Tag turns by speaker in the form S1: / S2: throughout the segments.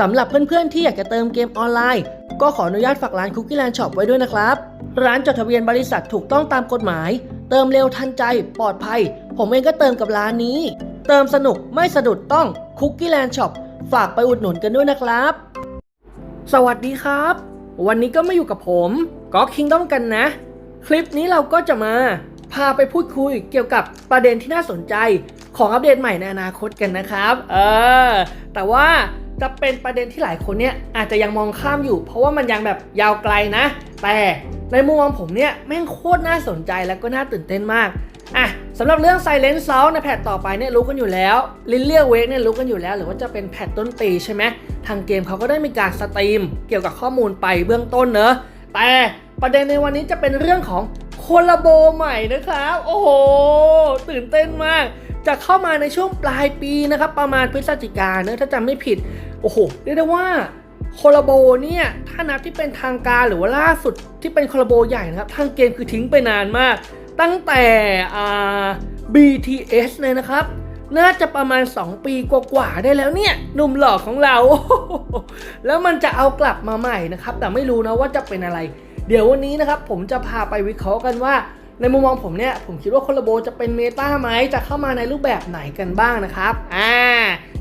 S1: สำหรับเพื่อนๆ ที่อยากจะเติมเกมออนไลน์ ก็ขออนุญาตฝากร้าน Cookie Land Shop ไว้ด้วยนะครับ ร้านจดทะเบียนบริษัทถูกต้องตามกฎหมาย เติมเร็วทันใจ ปลอดภัย ผมเองก็เติมกับร้านนี้ เติมสนุกไม่สะดุดต้อง Cookie Land Shop ฝากไปอุดหนุนกันด้วยนะครับ สวัสดีครับ วันนี้ก็มาอยู่กับผมก็คิงด้อมกันนะ คลิปนี้เราก็จะมาพาไปพูดคุยเกี่ยวกับประเด็นที่น่าสนใจของอัปเดตใหม่ในอนาคตกันนะครับ เออ แต่ว่า จะเป็นประเด็นที่หลายคนเนี่ยอาจจะยังมองข้ามอยู่ เพราะว่ามันยังแบบยาวไกลนะ แต่ในมุมมองผมเนี่ยแม่งโคตรน่าสนใจแล้วก็น่าตื่นเต้นมากอะสำหรับเรื่อง Silent Sound ในแพทต่อไปเนี่ยรู้กันอยู่แล้ว ลินเลียเวกเนี่ยรู้กันอยู่แล้ว หรือว่าจะเป็นแพทต้นปีใช่ไหมทางเกมเขาก็ได้มีการสตรีม เกี่ยวกับข้อมูลไปเบื้องต้นเนอะแต่ประเด็นในวันนี้จะเป็นเรื่องของโคลาโบใหม่นะครับ โอ้โห ตื่นเต้นมาก จะเข้ามาในช่วงปลายปีนะครับประมาณพฤศจิกาเนอะถ้าจำไม่ผิด โอ้โหเรียกได้ว่าโคลาโบเนี่ยถ้านับที่เป็นทางการหรือว่าล่าสุดที่เป็นโคลาโบใหญ่นะครับทางเกมคือทิ้งไปนานมาก ตั้งแต่ BTS เลยนะครับ น่าจะประมาณ 2 ปีกว่าๆได้แล้วเนี่ยหนุ่มหล่อของเรา แล้วมันจะเอากลับมาใหม่นะครับ แต่ไม่รู้นะว่าจะเป็นอะไร เดี๋ยววันนี้นะครับผมจะพาไปวิเคราะห์กันว่า ในมุมมองผมเนี่ยผมคิดว่าโคลาโบจะเป็นเมตาไหมจะเข้ามาในรูปแบบไหนกันบ้างนะครับอ่า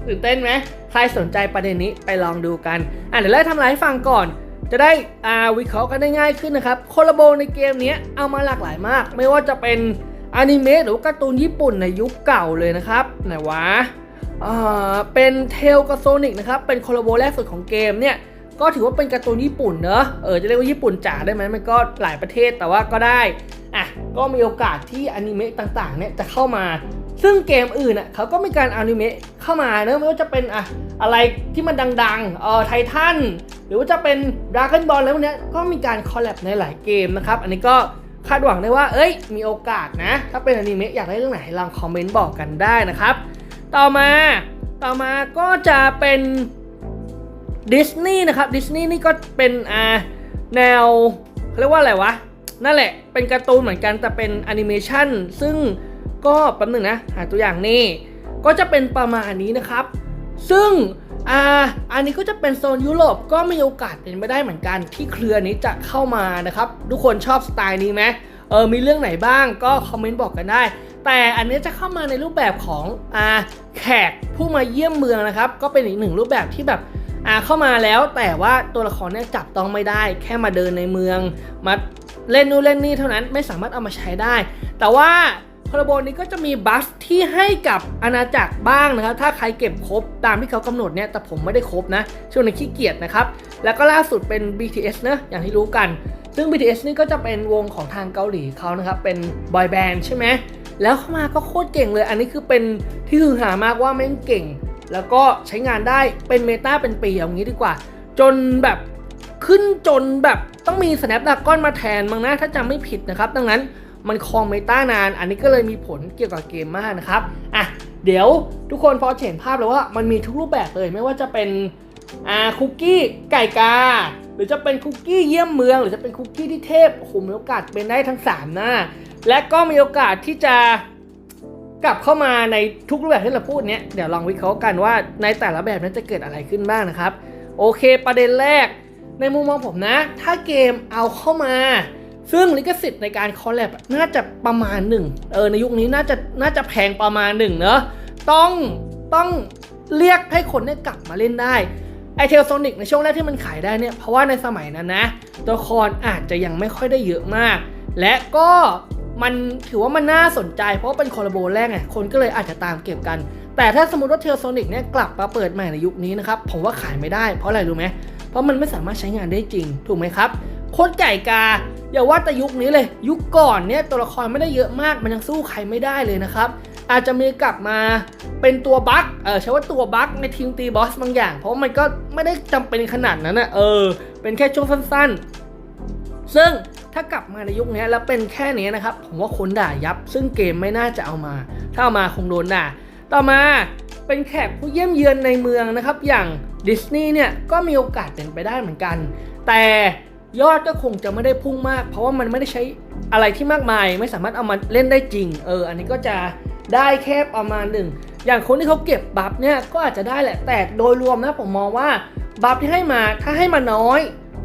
S1: ตื่นเต้นไหมใครสนใจประเด็นนี้ไปลองดูกันอะเดี๋ยวไล่ทำลายให้ฟังก่อนจะได้อ่าวิเคราะห์กันได้ง่ายขึ้นนะครับโคลาโบในเกมนี้เอามาหลากหลายมาก ไม่ว่าจะเป็นอนิเมะหรือการ์ตูนญี่ปุ่นในยุคเก่าเลยนะครับไหนวะอ่าเป็นเทลกับโซนิกนะครับเป็นโคลาโบแรกสุดของเกมเนี่ยก็ถือว่าเป็นการ์ตูนญี่ปุ่นเนอะเออจะเรียกว่าญี่ปุ่นจ๋าได้ไหมมันก็หลายประเทศแต่ว่าก็ได้ อะก็มีโอกาสที่อนิเมะต่างๆเนี่ยจะเข้ามา ซึ่งเกมอื่นอะเขาก็มีการอนิเมะเข้ามาเนอะไม่ว่าจะเป็นอะอะไรที่มันดังๆเออไททันหรือว่าจะเป็นดราก้อนบอลแล้วพวกเนี้ยก็มีการคอลแลบในหลายเกมนะครับ อันนี้ก็คาดหวังได้ว่า เอ้ย มีโอกาสนะ ถ้าเป็นอนิเมะอยากได้เรื่องไหนลองคอมเมนต์บอกกันได้นะครับ ต่อมา ต่อมาก็จะเป็นดิสนีย์นะครับ ดิสนีย์นี่ก็เป็นอ่าแนวเขาเรียกว่าอะไรวะ นั่นแหละเป็นการ์ตูนเหมือนกันแต่เป็นแอนิเมชันซึ่งก็แป๊บหนึงนะ หาตัวอย่างนี่ก็จะเป็นประมาณนี้นะครับ ซึ่งอ่าอันนี้ก็จะเป็นโซนยุโรปก็มีโอกาสเป็นไปได้เหมือนกันที่เครือนี้จะเข้ามานะครับ ทุกคนชอบสไตล์นี้ไหมเออมีเรื่องไหนบ้างก็คอมเมนต์บอกกันได้ แต่อันนี้จะเข้ามาในรูปแบบของอ่าแขกผู้มาเยี่ยมเมืองนะครับ ก็เป็นอีกหนึ่งรูปแบบที่แบบอ่าเข้ามาแล้วแต่ว่าตัวละครเนี่ยจับต้องไม่ได้ แค่มาเดินในเมือง มา เล่นนู่นเล่นนี่เท่านั้นไม่สามารถเอามาใช้ได้ แต่ว่าคอลโบนี้ก็จะมีบัฟที่ให้กับอาณาจักรบ้างนะครับ ถ้าใครเก็บครบตามที่เขากำหนดเนี่ยแต่ผมไม่ได้ครบนะ ช่วงนี้ขี้เกียจนะครับ แล้วก็ล่าสุดเป็น BTS นะอย่างที่รู้กัน ซึ่ง BTS นี่ก็จะเป็นวงของทางเกาหลีเขานะครับ เป็นบอยแบนด์ใช่ไหมแล้วเข้ามาก็โคตรเก่งเลย อันนี้คือเป็นที่ฮือหามากว่าแม่งเก่ง แล้วก็ใช้งานได้เป็นเมตาเป็นปีอย่างนี้ดีกว่า จนแบบ ขึ้นจนแบบต้องมี Snapdragon มาแทนมั้งนะถ้าจำไม่ผิดนะครับ ดังนั้นมันครองเมตานาน อันนี้ก็เลยมีผลเกี่ยวกับเกมมากนะครับ อะ เดี๋ยวทุกคนพอเห็นภาพแล้วว่ามันมีทุกรูปแบบเลยไม่ว่าจะเป็นอ่าคุกกี้ไก่กา หรือจะเป็นคุกกี้เยี่ยมเมือง หรือจะเป็นคุกกี้ที่เทพโอ้โหมีโอกาสเป็นได้ทั้ง 3 หน้า และก็มีโอกาสที่จะกลับเข้ามาในทุกรูปแบบที่เราพูดเนี้ยเดี๋ยวลองวิเคราะห์กันว่าในแต่ละแบบนั้นจะเกิดอะไรขึ้นบ้างนะครับ โอเคประเด็นแรก ในมุมมองผมนะ ถ้าเกมเอาเข้ามา ซึ่งลิขสิทธิ์ในการคอลแลบน่าจะประมาณหนึ่งเออในยุคนี้น่าจะน่าจะแพงประมาณหนึ่งเนอะต้องต้องเรียกให้คนเนี่ยกลับมาเล่นได้ไอเทลโซนิกในช่วงแรกที่มันขายได้เนี่ย เพราะว่าในสมัยนั้นนะ ตัวละครอาจจะยังไม่ค่อยได้เยอะมาก และก็มันถือว่ามันน่าสนใจเพราะเป็นคอลลาโบแรกไงคนก็เลยอาจจะตามเก็บกัน แต่ถ้าสมมติว่าเทลโซนิกเนี่ยกลับมาเปิดใหม่ในยุคนี้นะครับ ผมว่าขายไม่ได้เพราะอะไรรู้ไหม เพราะมันไม่สามารถใช้งานได้จริง ถูกไหมครับโคตรไก่กา อย่าว่าแต่ยุคนี้เลย ยุคก่อนเนี่ยตัวละครไม่ได้เยอะมากมันยังสู้ใครไม่ได้เลยนะครับ อาจจะมีกลับมาเป็นตัวบั๊กเออใช้ว่าตัวบั๊กในทีมตีบอสบางอย่าง เพราะมันก็ไม่ได้จำเป็นขนาดนั้นนะเออ เป็นแค่ช่วงสั้นๆ ซึ่งถ้ากลับมาในยุคนี้แล้วเป็นแค่นี้นะครับ ผมว่าคนด่ายับ ซึ่งเกมไม่น่าจะเอามา ถ้าเอามาคงโดนด่า ต่อมา เป็นแขกผู้เยี่ยมเยือนในเมืองนะครับ อย่างดิสนีย์เนี่ยก็มีโอกาสเป็นไปได้เหมือนกัน แต่ยอดก็คงจะไม่ได้พุ่งมาก เพราะว่ามันไม่ได้ใช้อะไรที่มากมาย ไม่สามารถเอามาเล่นได้จริง เออ อันนี้ก็จะได้แค่ประมาณหนึ่ง อย่างคนที่เขาเก็บบัฟเนี่ยก็อาจจะได้แหละ แต่โดยรวมนะผมมองว่าบัฟที่ให้มาถ้าให้มาน้อย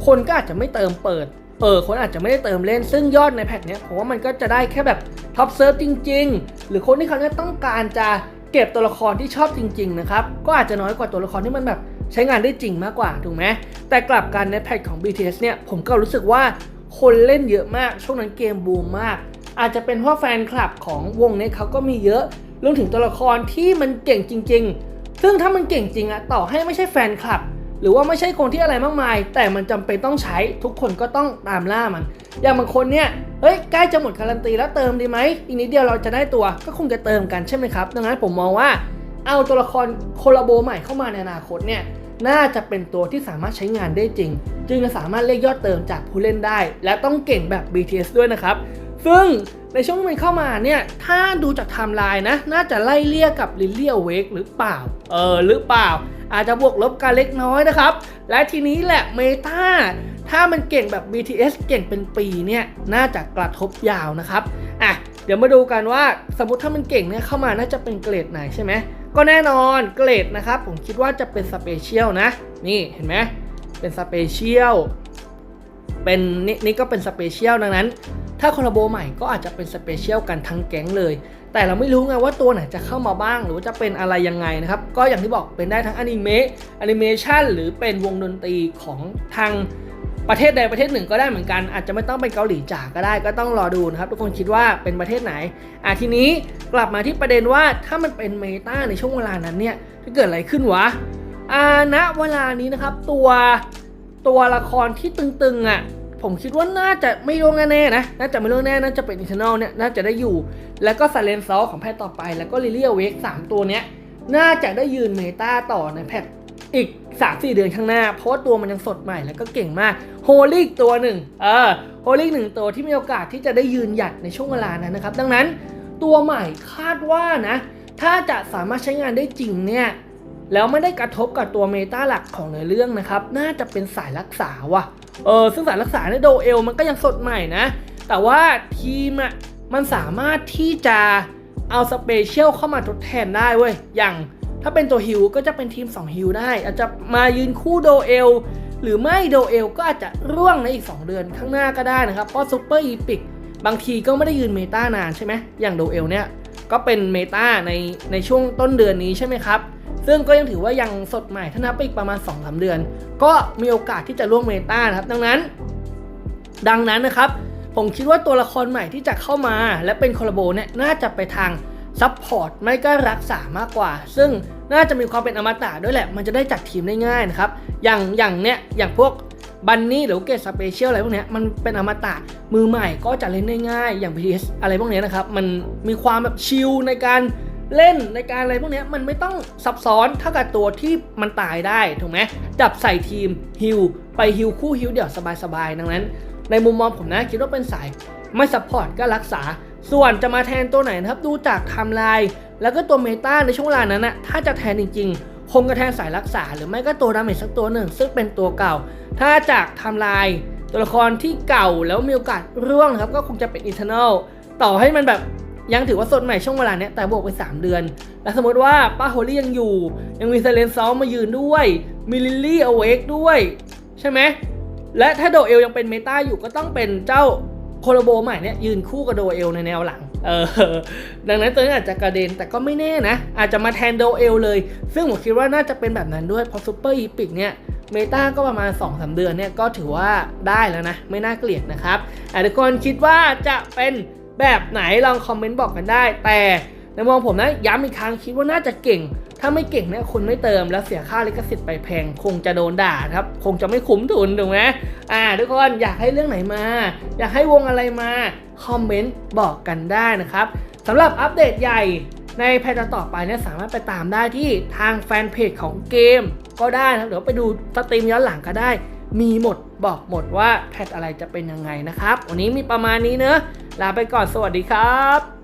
S1: คนก็อาจจะไม่เติมเปิด เออ คนอาจจะไม่ได้เติมเล่น ซึ่งยอดในแพทเนี้ยผมว่ามันก็จะได้แค่แบบท็อปเซิร์ฟจริง ๆ หรือคนที่เขาเนี่ยต้องการจะ เก็บตัวละครที่ชอบจริงๆนะครับก็อาจจะน้อยกว่าตัวละครที่มันแบบใช้งานได้จริงมากกว่าถูกไหมแต่กลับกันในแพทของ BTS เนี่ยผมก็รู้สึกว่าคนเล่นเยอะมาก ช่วงนั้นเกมบูมมาก อาจจะเป็นเพราะแฟนคลับของวงนี้เขาก็มีเยอะรวมถึงตัวละครที่มันเก่งจริง ๆ ซึ่งถ้ามันเก่งจริงอะต่อให้ไม่ใช่แฟนคลับ หรือว่าไม่ใช่คนที่อะไรมากมาย แต่มันจำเป็นต้องใช้ทุกคนก็ต้องตามล่ามัน อย่างบางคนเนี่ยเฮ้ยใกล้จะหมดการันตีแล้วเติมดีไหมอีกนิดเดียวเราจะได้ตัวก็คงจะเติมกันใช่ไหมครับ ดังนั้นผมมองว่าเอาตัวละครโคลาโบใหม่เข้ามาในอนาคตเนี่ยน่าจะเป็นตัวที่สามารถใช้งานได้จริง จึงจะสามารถเรียกยอดเติมจากผู้เล่นได้ และต้องเก่งแบบ BTS ด้วยนะครับ ซึ่ง ในช่วงที่มันเข้ามาเนี่ย ถ้าดูจากไทม์ไลน์นะ น่าจะไล่เลี่ยกับลิลเลียเวกหรือเปล่า เออ หรือเปล่า อาจจะบวกลบกันเล็กน้อยนะครับ และทีนี้แหละเมตาถ้ามันเก่งแบบ BTS เก่งเป็นปีเนี่ย น่าจะกระทบยาวนะครับ อะ เดี๋ยวมาดูกันว่าสมมติถ้ามันเก่งเนี่ยเข้ามาน่าจะเป็นเกรดไหนใช่ไหม ก็แน่นอนเกรดนะครับ ผมคิดว่าจะเป็นสเปเชียลนะ นี่เห็นไหม เป็นสเปเชียล เป็นนี่นี่ก็เป็นสเปเชียลดังนั้น ถ้าคอลโบใหม่ก็อาจจะเป็นสเปเชียลกันทั้งแก๊งเลย แต่เราไม่รู้ไงว่าตัวไหนจะเข้ามาบ้าง หรือว่าจะเป็นอะไรยังไงนะครับ ก็อย่างที่บอกเป็นได้ทั้งอนิเมะแอนิเมชันหรือเป็นวงดนตรีของทางประเทศใดประเทศหนึ่งก็ได้เหมือนกัน อาจจะไม่ต้องเป็นเกาหลีจ๋าก็ได้ก็ต้องรอดูนะครับทุกคนคิดว่าเป็นประเทศไหนอะทีนี้กลับมาที่ประเด็นว่าถ้ามันเป็นเมตาในช่วงเวลานั้นเนี่ยจะเกิดอะไรขึ้นวะอ่าณเวลานี้นะครับตัวตัวละครที่ตึงๆอะ ผมคิดว่าน่าจะไม่ร่วงแน่ๆนะ น่าจะไม่ร่วงแน่ น่าจะเป็นอินเทอร์เนลเนี่ย น่าจะได้อยู่ แล้วก็ซาเลนซอลของแพทต่อไป แล้วก็ลิเลียเวกสามตัวเนี้ย น่าจะได้ยืนเมตาต่อในแพทอีก 3-4 เดือนข้างหน้า เพราะว่าตัวมันยังสดใหม่แล้วก็เก่งมากโฮลิกตัวหนึ่งเออโฮลิกหนึ่งตัวที่มีโอกาสที่จะได้ยืนหยัดในช่วงเวลานั้นนะครับ ดังนั้นตัวใหม่คาดว่านะ ถ้าจะสามารถใช้งานได้จริงเนี่ย แล้วไม่ได้กระทบกับตัวเมตาหลักของในเรื่องนะครับ น่าจะเป็นสายรักษาว่ะ เออซึ่งสายรักษาในโดเอลมันก็ยังสดใหม่นะ แต่ว่าทีมอะมันสามารถที่จะเอาสเปเชียลเข้ามาทดแทนได้เว้ย อย่างถ้าเป็นตัวฮิวก็จะเป็นทีม 2 ฮิวได้ อาจจะมายืนคู่โดเอล หรือไม่โดเอลก็อาจจะร่วงในอีก 2 เดือนข้างหน้าก็ได้นะครับ เพราะซูเปอร์อีพิกบางทีก็ไม่ได้ยืนเมตานานใช่ไหมอย่างโดเอลเนี่ยก็เป็นเมตาในในช่วงต้นเดือนนี้ใช่ไหมครับ ซึ่งก็ยังถือว่ายังสดใหม่ถ้านับไปอีกประมาณ2-3เดือน ก็มีโอกาสที่จะล่วงเมตานะครับ ดังนั้น ดังนั้นนะครับ ผมคิดว่าตัวละครใหม่ที่จะเข้ามา และเป็นคอลลาโบเนี่ยน่าจะไปทางซับพอร์ตไม่ก็รักษามากกว่า ซึ่งน่าจะมีความเป็นอมตะด้วยแหละ มันจะได้จัดทีมได้ง่ายนะครับ อย่างอย่างเนี้ยอย่างพวกบันนี่หรือเกตสเปเชียลอะไรพวกเนี้ยมันเป็นอมตะมือใหม่ก็จะเล่นได้ง่ายอย่าง BTS อะไรพวกเนี้ยนะครับ มันมีความแบบชิลในการ เล่นในการอะไรพวกนี้มันไม่ต้องซับซ้อนเท่ากับตัวที่มันตายได้ถูกไหมจับใส่ทีมฮิลไปฮิลคู่ฮิลเดี่ยวสบายๆดังนั้น ในมุมมองผมนะคิดว่าเป็นสายไม่ซัพพอร์ตก็รักษา ส่วนจะมาแทนตัวไหนนะครับดูจากไทม์ไลน์แล้วก็ตัวเมตาในช่วงเวลานั้นนะถ้าจะแทนจริง ๆ คงกระแทนสายรักษา หรือไม่ก็ตัวดาเมจสักตัวหนึ่ง ซึ่งเป็นตัวเก่า ถ้าจากไทม์ไลน์ตัวละครที่เก่าแล้วมีโอกาสร่วงนะครับก็คงจะเป็นอินเทอร์เนลต่อให้มันแบบ ยังถือว่าสดใหม่ช่วงเวลาเนี้ยแต่บวกไป 3 เดือน แล้วสมมติว่าป้าโฮลี่ยังอยู่ ยังมีเซเลนซอลมายืนด้วย มีลิลลี่เอเวกด้วย ใช่ไหม และถ้าโดเอลยังเป็นเมตาอยู่ก็ต้องเป็นเจ้าโคโลโบใหม่เนี่ยยืนคู่กับโดเอลในแนวหลัง เออ ดังนั้นตัวนี้อาจจะกระเด็นแต่ก็ไม่แน่นะ อาจจะมาแทนโดเอลเลย ซึ่งผมคิดว่าน่าจะเป็นแบบนั้นด้วยเพราะซูเปอร์อีพิกเนี่ยเมตาก็ประมาณ2-3เดือนเนี่ยก็ถือว่าได้แล้วนะ ไม่น่าเกลียดนะครับอะทุกคนคิดว่าจะเป็น แบบไหนลองคอมเมนต์บอกกันได้ แต่ในมองผมนะย้ำอีกครั้งคิดว่าน่าจะเก่ง ถ้าไม่เก่งเนี่ยคนไม่เติมแล้วเสียค่าลิขสิทธิ์ไปแพง คงจะโดนด่าครับ คงจะไม่คุ้มทุนถูกไหมอ่า ทุกคนอยากให้เรื่องไหนมา อยากให้วงอะไรมาคอมเมนต์บอกกันได้นะครับสำหรับอัปเดตใหญ่ในแพทต่อไปเนี่ยสามารถไปตามได้ที่ทางแฟนเพจของเกมก็ได้นะครับเดี๋ยวไปดูสตรีมย้อนหลังก็ได้ มีหมดบอกหมดว่าแพทอะไรจะเป็นยังไงนะครับ วันนี้มีประมาณนี้เนอะลาไปก่อนสวัสดีครับ